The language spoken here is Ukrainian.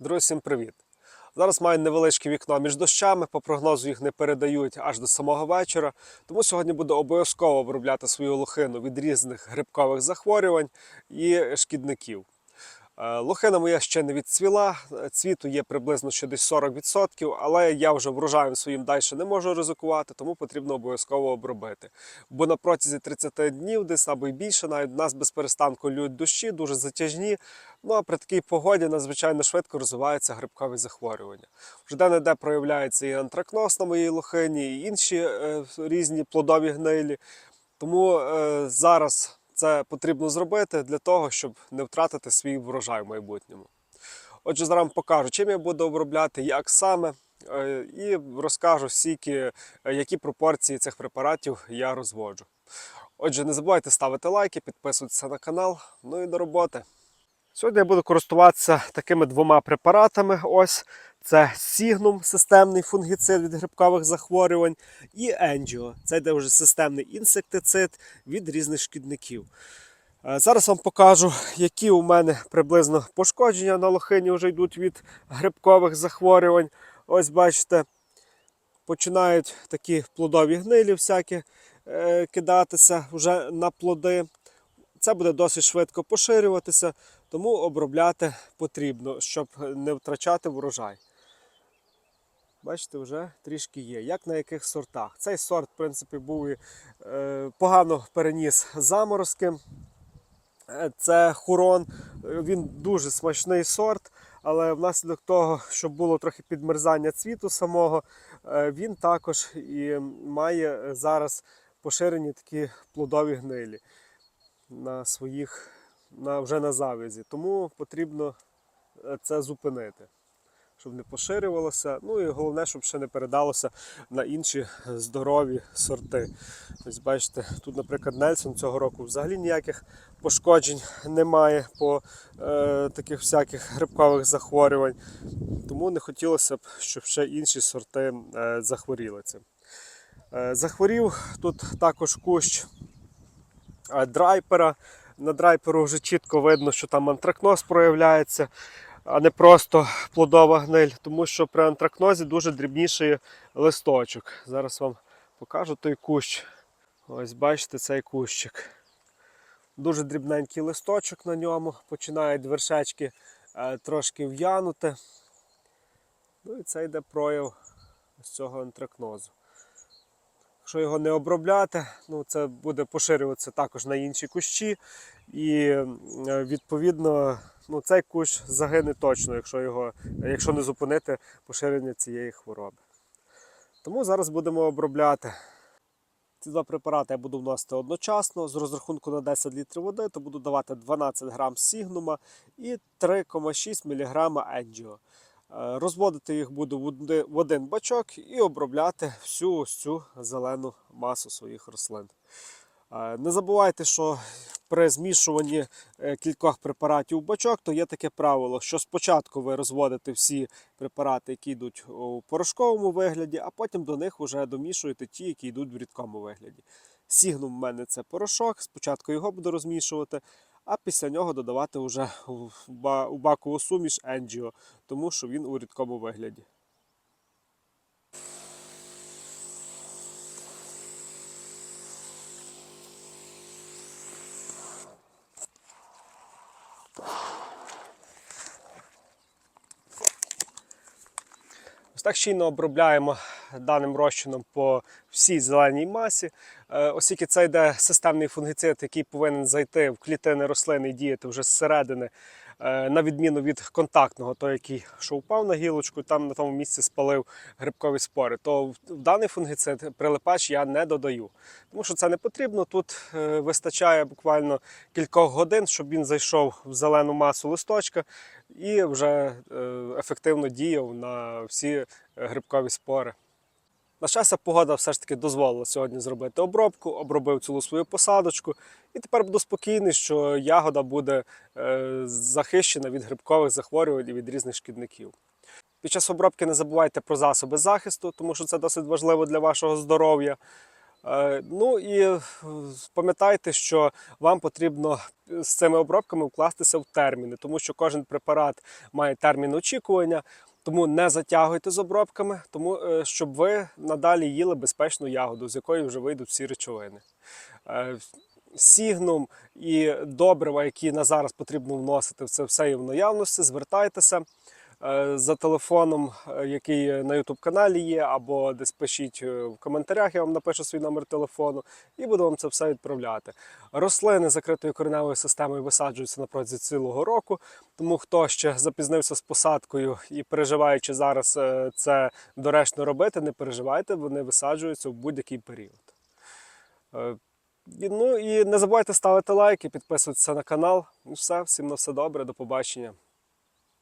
Друзі, всім привіт! Зараз маю невеличке вікно між дощами, по прогнозу їх не передають аж до самого вечора. Тому сьогодні буду обов'язково обробляти свою лохину від різних грибкових захворювань і шкідників. Е, Лохина моя ще не відцвіла, е, цвіту є приблизно ще десь 40%, але я вже врожаєм своїм далі не можу ризикувати, тому потрібно обов'язково обробити. Бо на протязі 30 днів, десь або й більше, навіть нас без перестанку лють дощі, дуже затяжні. Ну а при такій погоді надзвичайно швидко розвиваються грибкові захворювання. Вже де-не-де проявляється і антракноз на моїй лохині, і інші е, різні плодові гнилі. Тому е, зараз це потрібно зробити для того, щоб не втратити свій врожай в майбутньому. Отже, зараз вам покажу, чим я буду обробляти, як саме, е, і розкажу скільки, е, які пропорції цих препаратів я розводжу. Отже, не забувайте ставити лайки, підписуватися на канал. Ну і до роботи. Сьогодні я буду користуватися такими двома препаратами. Ось це Сігнум, системний фунгіцид від грибкових захворювань, і Енджіо. Це йде вже системний інсектицид від різних шкідників. Е, Зараз вам покажу, які у мене приблизно пошкодження на лохині вже йдуть від грибкових захворювань. Ось бачите, починають такі плодові гнилі всякі е, кидатися вже на плоди. Це буде досить швидко поширюватися, тому обробляти потрібно, щоб не втрачати врожай. Бачите, вже трішки є. Як на яких сортах? Цей сорт, в принципі, був е, погано переніс заморозки. Е, Це хурон. Він дуже смачний сорт, але внаслідок того, що було трохи підмерзання цвіту самого, е, він також і має зараз поширені такі плодові гнилі на своїх на, вже на завязі. Тому потрібно е, це зупинити, щоб не поширювалося. Ну і головне, щоб ще не передалося на інші здорові сорти. Ось бачите, тут, наприклад, Нельсон цього року взагалі ніяких пошкоджень немає по е, таких всяких грибкових захворювань. Тому не хотілося б, щоб ще інші сорти е, захворіли цим. Е, захворів тут також кущ е, драйпера. На драйперу вже чітко видно, що там антракноз проявляється, а не просто плодова гниль, тому що при антракнозі дуже дрібніший листочок. Зараз вам покажу той кущ. Ось бачите цей кущик. Дуже дрібненький листочок на ньому, починають вершечки е, трошки в'янути. Ну і це йде прояв ось цього антракнозу. Якщо його не обробляти, ну це буде поширюватися також на інші кущі. І відповідно ну, цей кущ загине точно, якщо, його, якщо не зупинити поширення цієї хвороби. Тому зараз будемо обробляти. Ці два препарати я буду вносити одночасно. З розрахунку на 10 літрів води, то буду давати 12 грам сігнума і 3,6 мг енджіо. Е, Розводити їх буду в один бачок і обробляти всю ось цю зелену масу своїх рослин. Е, Не забувайте, що при змішуванні е, кількох препаратів в бачок, то є таке правило, що спочатку ви розводите всі препарати, які йдуть у порошковому вигляді, а потім до них вже домішуєте ті, які йдуть в рідкому вигляді. Сігнум в мене це порошок, спочатку його буду розмішувати, а після нього додавати вже у бакову суміш Енджіо, тому що він у рідкому вигляді. Так щільно обробляємо даним розчином по всій зеленій масі. Е, Оскільки це йде системний фунгіцид, який повинен зайти в клітини рослини і діяти вже зсередини, е, на відміну від контактного, той, який що впав на гілочку, там на тому місці спалив грибкові спори, то в даний фунгіцид прилипач я не додаю. Тому що це не потрібно. Тут е, вистачає буквально кількох годин, щоб він зайшов в зелену масу листочка і вже е, ефективно діяв на всі е, грибкові спори. На щастя, погода все ж таки дозволила сьогодні зробити обробку, обробив цілу свою посадочку, і тепер буду спокійний, що ягода буде е, захищена від грибкових захворювань і від різних шкідників. Під час обробки не забувайте про засоби захисту, тому що це досить важливо для вашого здоров'я. Е, Ну і е, пам'ятайте, що вам потрібно з цими обробками вкластися в терміни, тому що кожен препарат має термін очікування. Тому не затягуйте з обробками, тому е, щоб ви надалі їли безпечну ягоду, з якої вже вийдуть всі речовини. Сігнум і добрива, які на зараз потрібно вносити, це все є в наявності. Звертайтеся за телефоном, е, який на YouTube каналі є, або десь пишіть е, в коментарях, я вам напишу свій номер телефону і буду вам це все відправляти. Рослини закритою кореневою системою висаджуються на протязі цілого року. Тому хто ще запізнився з посадкою і переживаючи зараз е, це доречно робити, не переживайте, вони висаджуються в будь-який період. Е, Ну і не забувайте ставити лайки, підписуватися на канал. Ну все, всім на все добре, до побачення.